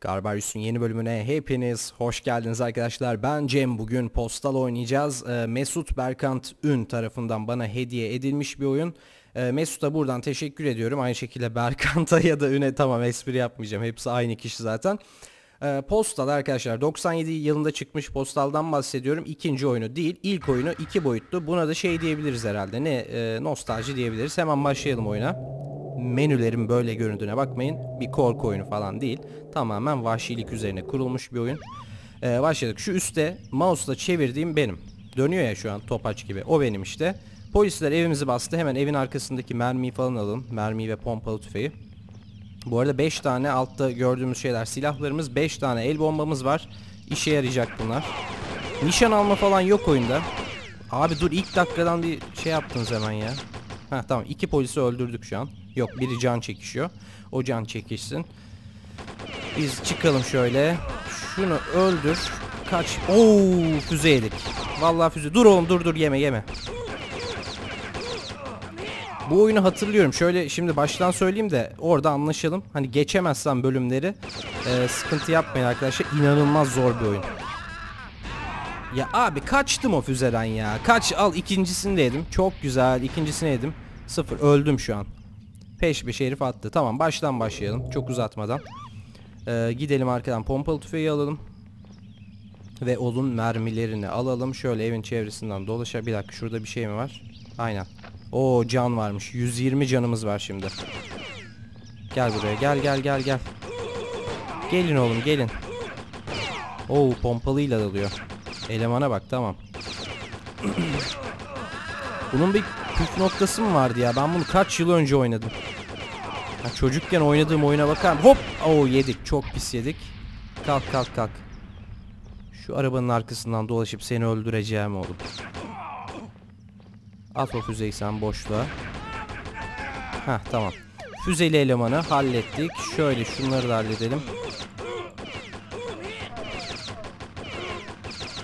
Garbarius'un yeni bölümüne hepiniz hoş geldiniz arkadaşlar. Ben Cem. Bugün Postal oynayacağız. Ee, Mesut Berkant Ün tarafından bana hediye edilmiş bir oyun. Ee, Mesut'a buradan teşekkür ediyorum. Aynı şekilde Berkant'a ya da Ün'e tamam espri yapmayacağım. Hepsi aynı kişi zaten. Ee, Postal arkadaşlar 97 yılında çıkmış Postal'dan bahsediyorum. İkinci oyunu değil. ilk oyunu iki boyutlu. Buna da şey diyebiliriz herhalde. Ne? Ee, nostalji diyebiliriz. Hemen başlayalım oyuna menülerin böyle göründüğüne bakmayın. Bir korku oyunu falan değil. Tamamen vahşilik üzerine kurulmuş bir oyun. Ee, başladık. Şu üstte mouse'la çevirdiğim benim. Dönüyor ya şu an topaç gibi. O benim işte. Polisler evimizi bastı. Hemen evin arkasındaki mermiyi falan alalım. Mermiyi ve pompalı tüfeği. Bu arada 5 tane altta gördüğümüz şeyler silahlarımız. 5 tane el bombamız var. İşe yarayacak bunlar. Nişan alma falan yok oyunda. Abi dur ilk dakikadan bir şey yaptınız hemen ya. Ha tamam iki polisi öldürdük şu an. Yok biri can çekişiyor. O can çekişsin. Biz çıkalım şöyle. Şunu öldür. Kaç. Oo füze yedik. Vallahi füze. Dur oğlum dur dur yeme yeme. Bu oyunu hatırlıyorum. Şöyle şimdi baştan söyleyeyim de orada anlaşalım. Hani geçemezsem bölümleri e, sıkıntı yapmayın arkadaşlar. İnanılmaz zor bir oyun. Ya abi kaçtım o füzeden ya. Kaç al ikincisini de yedim. Çok güzel ikincisini yedim. Sıfır öldüm şu an. Peş peşe herif attı. Tamam baştan başlayalım. Çok uzatmadan. Ee, gidelim arkadan pompalı tüfeği alalım. Ve onun mermilerini alalım. Şöyle evin çevresinden dolaşa. Bir dakika şurada bir şey mi var? Aynen. O can varmış. 120 canımız var şimdi. Gel buraya. Gel gel gel gel. Gelin oğlum gelin. Oo pompalıyla dalıyor. Elemana bak tamam. Bunun bir püf noktası mı vardı ya? Ben bunu kaç yıl önce oynadım. Ya çocukken oynadığım oyuna bakar Hop! Oo yedik. Çok pis yedik. Kalk kalk kalk. Şu arabanın arkasından dolaşıp seni öldüreceğim oğlum. At o füzeyi sen boşluğa. Heh tamam. Füzeli elemanı hallettik. Şöyle şunları da halledelim.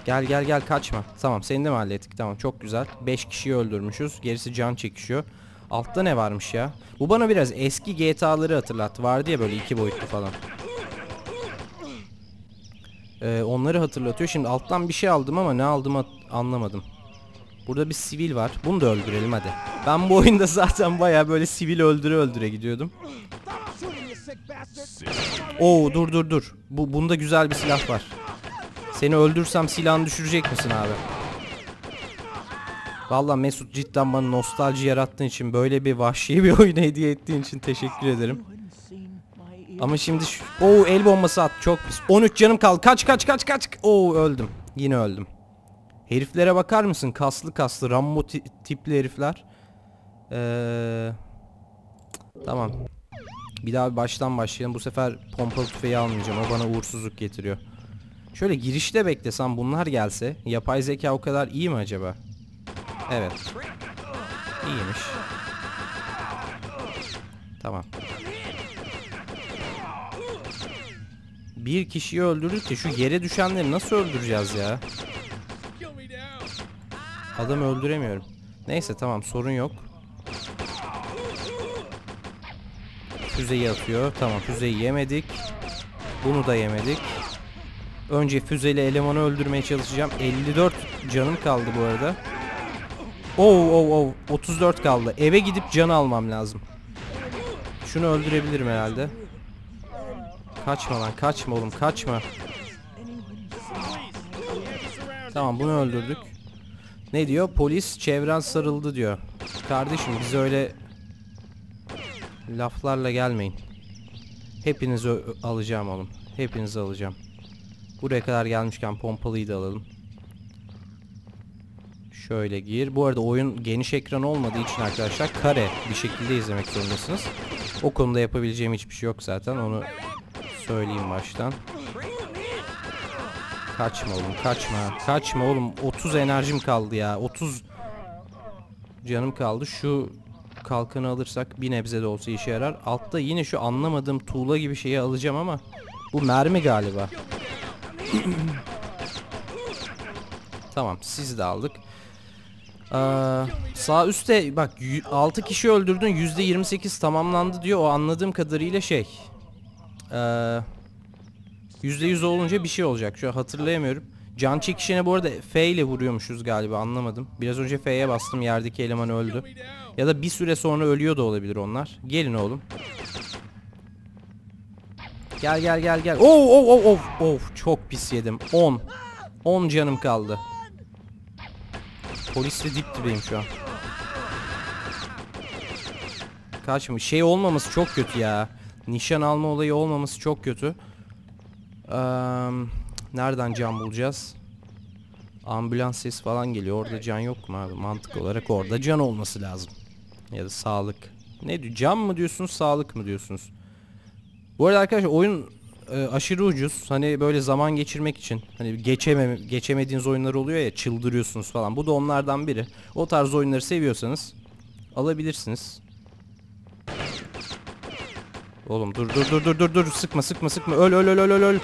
Gel gel gel kaçma. Tamam seni de mi hallettik? Tamam çok güzel. 5 kişiyi öldürmüşüz. Gerisi can çekişiyor. Altta ne varmış ya? Bu bana biraz eski GTA'ları hatırlattı. Vardı ya böyle iki boyutlu falan. Ee, onları hatırlatıyor. Şimdi alttan bir şey aldım ama ne aldığımı anlamadım. Burada bir sivil var. Bunu da öldürelim hadi. Ben bu oyunda zaten baya böyle sivil öldüre öldüre gidiyordum. Oo dur dur dur. Bu bunda güzel bir silah var. Seni öldürsem silahını düşürecek misin abi? Valla Mesut cidden bana nostalji yarattığın için böyle bir vahşi bir oyun hediye ettiğin için teşekkür ederim. Ama şimdi şu... Oo el bombası at çok pis. 13 canım kaldı. Kaç kaç kaç kaç. Oo öldüm. Yine öldüm. Heriflere bakar mısın? Kaslı kaslı Rambo tipli herifler. Ee... Tamam. Bir daha baştan başlayalım. Bu sefer pompalı tüfeği almayacağım. O bana uğursuzluk getiriyor. Şöyle girişte beklesem bunlar gelse. Yapay zeka o kadar iyi mi acaba? Evet. İyiymiş. Tamam. Bir kişiyi öldürdük şu yere düşenleri nasıl öldüreceğiz ya? Adamı öldüremiyorum. Neyse tamam sorun yok. Füzeyi atıyor. Tamam füzeyi yemedik. Bunu da yemedik. Önce füzeyle elemanı öldürmeye çalışacağım. 54 canım kaldı bu arada. Oo oo oo 34 kaldı. Eve gidip can almam lazım. Şunu öldürebilirim herhalde. Kaçma lan kaçma oğlum kaçma. Tamam bunu öldürdük. Ne diyor? Polis çevren sarıldı diyor. Kardeşim biz öyle laflarla gelmeyin. Hepinizi alacağım oğlum. Hepinizi alacağım. Buraya kadar gelmişken pompalıyı da alalım. Şöyle gir. Bu arada oyun geniş ekran olmadığı için arkadaşlar kare bir şekilde izlemek zorundasınız. O konuda yapabileceğim hiçbir şey yok zaten. Onu söyleyeyim baştan. Kaçma oğlum kaçma. Kaçma oğlum. 30 enerjim kaldı ya. 30 canım kaldı. Şu kalkanı alırsak bir nebze de olsa işe yarar. Altta yine şu anlamadığım tuğla gibi şeyi alacağım ama bu mermi galiba. tamam siz de aldık. Ee, sağ üstte bak 6 kişi öldürdün %28 tamamlandı diyor. O anladığım kadarıyla şey. Ee, %100 olunca bir şey olacak. Şu an hatırlayamıyorum. Can çekişine bu arada F ile vuruyormuşuz galiba anlamadım. Biraz önce F'ye bastım yerdeki eleman öldü. Ya da bir süre sonra ölüyor da olabilir onlar. Gelin oğlum. Gel gel gel gel. Oo of of of of çok pis yedim. 10. 10 canım kaldı. Polisle dip dibeyim şu an. Kaçmış. Şey olmaması çok kötü ya. Nişan alma olayı olmaması çok kötü. Eee, nereden can bulacağız? Ambulans sesi falan geliyor. Orada can yok mu abi? Mantık olarak orada can olması lazım. Ya da sağlık. Ne diyor? Can mı diyorsunuz, sağlık mı diyorsunuz? Bu arada arkadaşlar oyun e, aşırı ucuz. Hani böyle zaman geçirmek için. Hani geçemem geçemediğiniz oyunlar oluyor ya çıldırıyorsunuz falan. Bu da onlardan biri. O tarz oyunları seviyorsanız alabilirsiniz. Oğlum dur dur dur dur dur dur sıkma sıkma sıkma öl öl öl öl öl öl.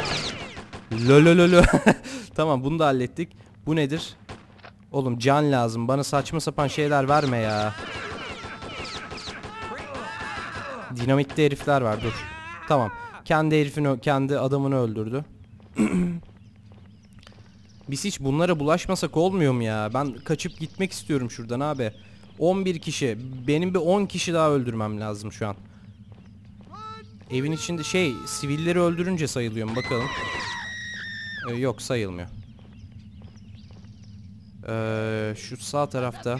Lö lö lö lö. tamam bunu da hallettik. Bu nedir? Oğlum can lazım. Bana saçma sapan şeyler verme ya. Dinamitli herifler var dur. Tamam. Kendi herifini kendi adamını öldürdü. Biz hiç bunlara bulaşmasak olmuyor mu ya? Ben kaçıp gitmek istiyorum şuradan abi. 11 kişi. Benim bir 10 kişi daha öldürmem lazım şu an. Evin içinde şey sivilleri öldürünce sayılıyor mu bakalım. Ee, yok sayılmıyor. Ee, şu sağ tarafta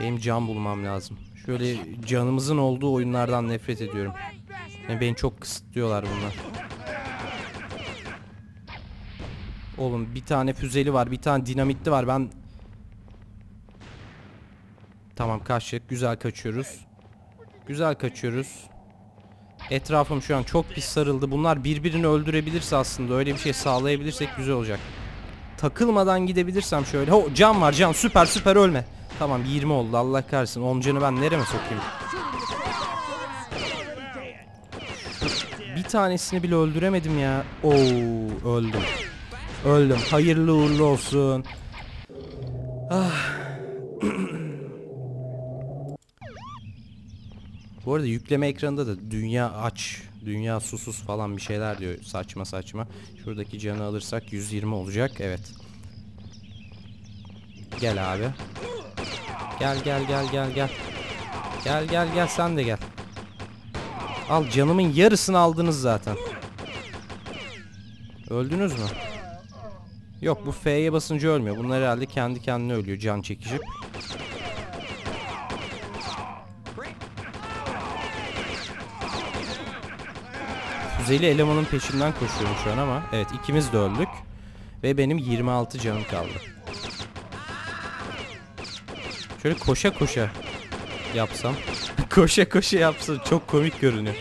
benim can bulmam lazım. Şöyle canımızın olduğu oyunlardan nefret ediyorum. Yani beni çok kısıtlıyorlar bunlar. Oğlum bir tane füzeli var, bir tane dinamitli var. Ben Tamam kaçtık. Güzel kaçıyoruz. Güzel kaçıyoruz. Etrafım şu an çok pis sarıldı. Bunlar birbirini öldürebilirse aslında öyle bir şey sağlayabilirsek güzel olacak. Takılmadan gidebilirsem şöyle. Ho can var can süper süper ölme. Tamam 20 oldu Allah kahretsin. 10 canı ben nereme sokayım? Tanesini bile öldüremedim ya. Oo öldüm. Öldüm. Hayırlı uğurlu olsun. Ah. Bu arada yükleme ekranında da dünya aç, dünya susuz falan bir şeyler diyor saçma saçma. Şuradaki canı alırsak 120 olacak. Evet. Gel abi. Gel gel gel gel gel. Gel gel gel sen de gel. Al canımın yarısını aldınız zaten. Öldünüz mü? Yok bu F'ye basınca ölmüyor. Bunlar herhalde kendi kendine ölüyor can çekişip. Füzeli elemanın peşinden koşuyorum şu an ama evet ikimiz de öldük. Ve benim 26 canım kaldı. Şöyle koşa koşa yapsam. Koşa koşa yapsam çok komik görünüyor.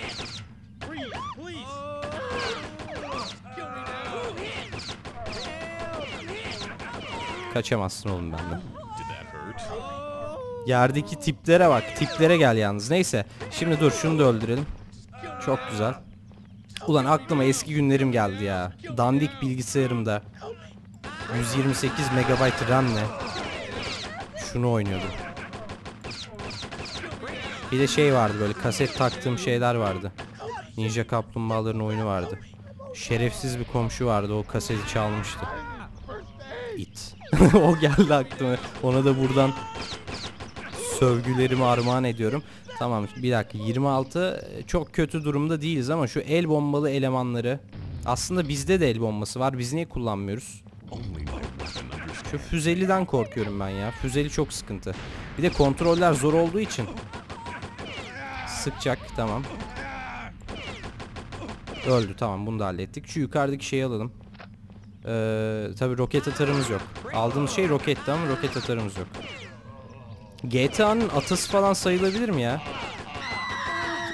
Kaçamazsın oğlum benden. Yerdeki tiplere bak. Tiplere gel yalnız. Neyse. Şimdi dur şunu da öldürelim. Çok güzel. Ulan aklıma eski günlerim geldi ya. Dandik bilgisayarımda 128 MB RAM'le şunu oynuyordum. Bir de şey vardı böyle kaset taktığım şeyler vardı. Ninja Kaplumbağaların oyunu vardı. Şerefsiz bir komşu vardı o kaseti çalmıştı. It. o geldi aklıma. Ona da buradan sövgülerimi armağan ediyorum. Tamam bir dakika 26 çok kötü durumda değiliz ama şu el bombalı elemanları aslında bizde de el bombası var. Biz niye kullanmıyoruz? Şu füzeliden korkuyorum ben ya. Füzeli çok sıkıntı. Bir de kontroller zor olduğu için sıkacak tamam. Öldü tamam bunu da hallettik. Şu yukarıdaki şeyi alalım. Ee, tabi roket atarımız yok. Aldığımız şey roketti ama roket atarımız yok. GTA'nın atası falan sayılabilir mi ya?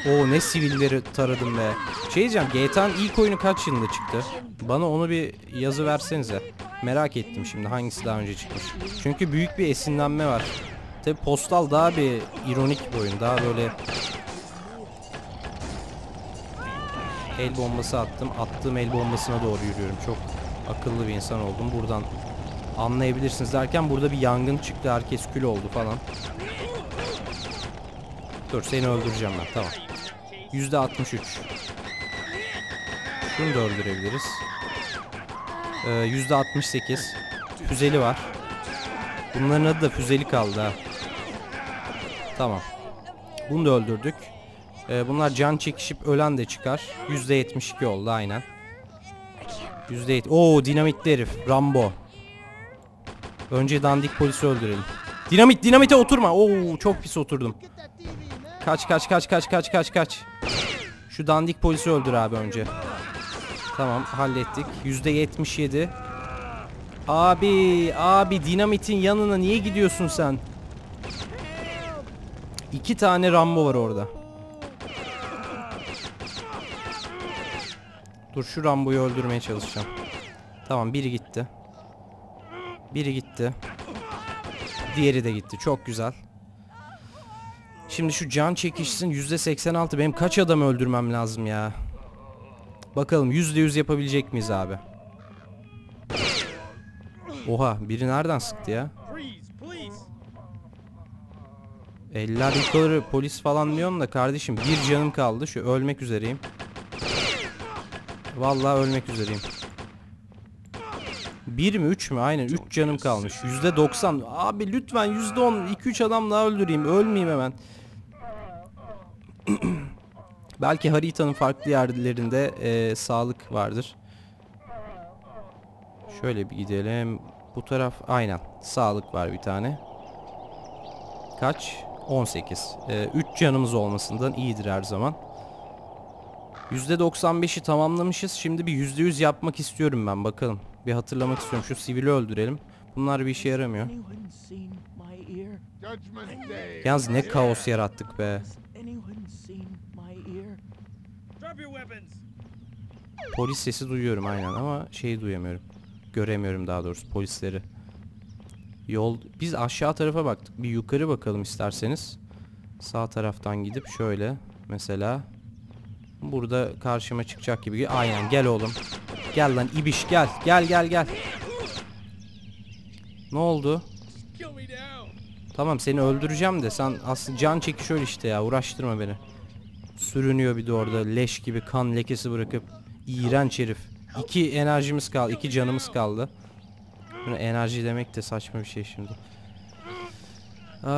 O ne sivilleri taradım be. Şey diyeceğim GTA'nın ilk oyunu kaç yılında çıktı? Bana onu bir yazı versenize. Merak ettim şimdi hangisi daha önce çıkmış. Çünkü büyük bir esinlenme var. Tabi Postal daha bir ironik bir oyun. Daha böyle el bombası attım. Attığım el bombasına doğru yürüyorum. Çok akıllı bir insan oldum. Buradan anlayabilirsiniz derken burada bir yangın çıktı. Herkes kül oldu falan. Dur seni öldüreceğim ben. Tamam. Yüzde 63. Şunu da öldürebiliriz. Ee, %68. Füzeli var. Bunların adı da füzeli kaldı ha. Tamam. Bunu da öldürdük. Ee, bunlar can çekişip ölen de çıkar. %72 oldu aynen. %7. Oo dinamitli herif. Rambo. Önce dandik polisi öldürelim. Dinamit dinamite oturma. Oo çok pis oturdum. Kaç kaç kaç kaç kaç kaç kaç. Şu dandik polisi öldür abi önce. Tamam hallettik. %77. Abi abi dinamitin yanına niye gidiyorsun sen? İki tane Rambo var orada. Dur şu Rambo'yu öldürmeye çalışacağım. Tamam biri gitti. Biri gitti. Diğeri de gitti. Çok güzel. Şimdi şu can çekişsin %86. Benim kaç adam öldürmem lazım ya? Bakalım %100 yapabilecek miyiz abi? Oha biri nereden sıktı ya? Eller yukarı polis falan diyorsun da kardeşim bir canım kaldı. Şu ölmek üzereyim. Vallahi ölmek üzereyim. Bir mi üç mü? Aynen üç canım kalmış. Yüzde doksan. Abi lütfen yüzde on. iki üç adam daha öldüreyim. Ölmeyeyim hemen. Belki haritanın farklı yerlerinde e, sağlık vardır. Şöyle bir gidelim. Bu taraf aynen. Sağlık var bir tane. Kaç? 18. 3 canımız olmasından iyidir her zaman. %95'i tamamlamışız. Şimdi bir %100 yapmak istiyorum ben. Bakalım. Bir hatırlamak istiyorum. Şu sivili öldürelim. Bunlar bir işe yaramıyor. Yalnız ne kaos yarattık be. Polis sesi duyuyorum aynen ama şeyi duyamıyorum. Göremiyorum daha doğrusu polisleri. Yol biz aşağı tarafa baktık. Bir yukarı bakalım isterseniz. Sağ taraftan gidip şöyle mesela burada karşıma çıkacak gibi. Aynen gel oğlum. Gel lan ibiş gel. Gel gel gel. Ne oldu? Tamam seni öldüreceğim de sen aslında can çekişiyor işte ya uğraştırma beni. Sürünüyor bir de orada leş gibi kan lekesi bırakıp iğrenç herif. İki enerjimiz kaldı, iki canımız kaldı. Bunu enerji demek de saçma bir şey şimdi. Eee,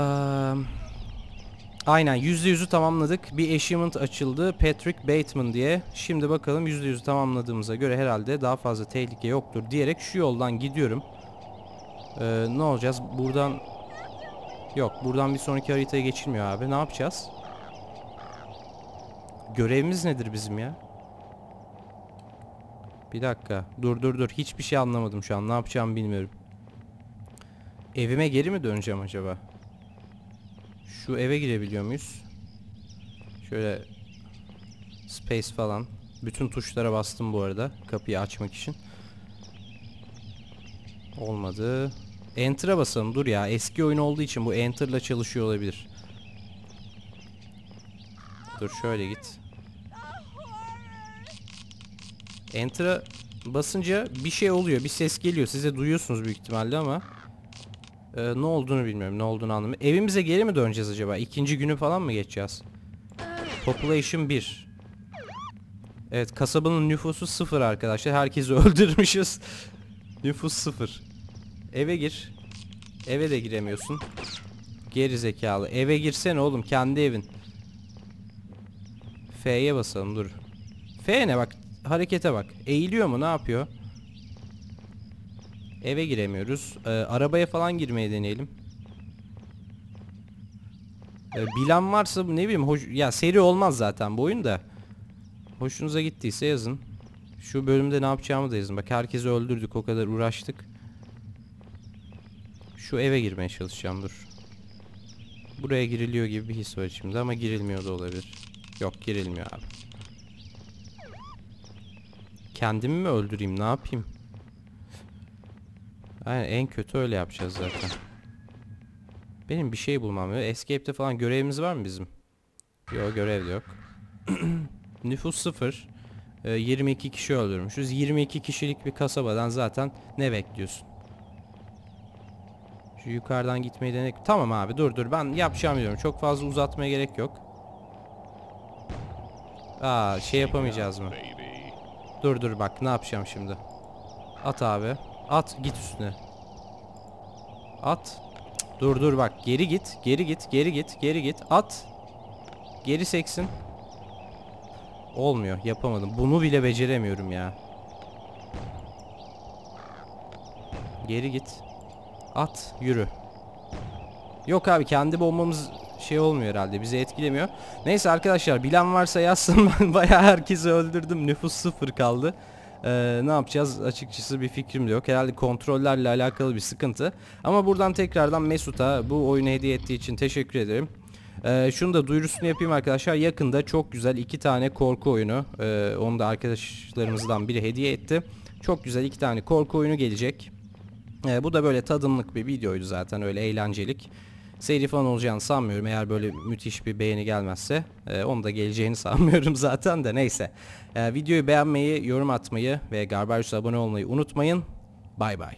aynen %100'ü tamamladık. Bir achievement açıldı. Patrick Bateman diye. Şimdi bakalım %100'ü tamamladığımıza göre herhalde daha fazla tehlike yoktur diyerek şu yoldan gidiyorum. Eee, ne olacağız? Buradan Yok buradan bir sonraki haritaya geçilmiyor abi. Ne yapacağız? Görevimiz nedir bizim ya? Bir dakika. Dur dur dur. Hiçbir şey anlamadım şu an. Ne yapacağımı bilmiyorum. Evime geri mi döneceğim acaba? Şu eve girebiliyor muyuz? Şöyle space falan. Bütün tuşlara bastım bu arada. Kapıyı açmak için. Olmadı. Enter'a basalım. Dur ya. Eski oyun olduğu için bu Enter'la çalışıyor olabilir. Dur şöyle git. Enter'a basınca bir şey oluyor. Bir ses geliyor. Size duyuyorsunuz büyük ihtimalle ama e, ne olduğunu bilmiyorum. Ne olduğunu anlamıyorum. Evimize geri mi döneceğiz acaba? İkinci günü falan mı geçeceğiz? Population 1. Evet kasabanın nüfusu sıfır arkadaşlar. Herkesi öldürmüşüz. Nüfus sıfır. Eve gir. Eve de giremiyorsun. Geri zekalı. Eve girsene oğlum kendi evin. F'ye basalım dur. F ne bak harekete bak. Eğiliyor mu ne yapıyor? Eve giremiyoruz. Ee, arabaya falan girmeye deneyelim. Ee, bilen varsa ne bileyim hoş ya seri olmaz zaten bu oyun da. Hoşunuza gittiyse yazın. Şu bölümde ne yapacağımı da yazın. Bak herkesi öldürdük o kadar uğraştık. Şu eve girmeye çalışacağım dur. Buraya giriliyor gibi bir his var içimde ama girilmiyor da olabilir. Yok girilmiyor abi. Kendimi mi öldüreyim ne yapayım? Aynen en kötü öyle yapacağız zaten. Benim bir şey bulmam lazım. Escape'te falan görevimiz var mı bizim? Yok görev de yok. Nüfus sıfır. Ee, 22 kişi öldürmüşüz. 22 kişilik bir kasabadan zaten ne bekliyorsun? Şu yukarıdan gitmeyi denek. Tamam abi dur dur ben yapacağım diyorum. Çok fazla uzatmaya gerek yok. Aa şey yapamayacağız mı? Dur dur bak ne yapacağım şimdi. At abi. At git üstüne. At. Dur dur bak geri git. Geri git. Geri git. Geri git. At. Geri seksin. Olmuyor. Yapamadım. Bunu bile beceremiyorum ya. Geri git. At. Yürü. Yok abi kendi bombamız şey olmuyor herhalde. Bizi etkilemiyor. Neyse arkadaşlar bilen varsa yazsın. Ben bayağı herkesi öldürdüm. Nüfus sıfır kaldı. Ee, ne yapacağız açıkçası bir fikrim de yok. Herhalde kontrollerle alakalı bir sıkıntı. Ama buradan tekrardan Mesut'a bu oyunu hediye ettiği için teşekkür ederim. Ee, şunu da duyurusunu yapayım arkadaşlar. Yakında çok güzel iki tane korku oyunu. ee, onu da arkadaşlarımızdan biri hediye etti. Çok güzel iki tane korku oyunu gelecek. Ee, bu da böyle tadımlık bir videoydu zaten öyle eğlencelik. Seri falan olacağını sanmıyorum eğer böyle müthiş bir beğeni gelmezse. Ee, onu da geleceğini sanmıyorum zaten de neyse. Ee, videoyu beğenmeyi, yorum atmayı ve Garbarius'a abone olmayı unutmayın. Bay bay.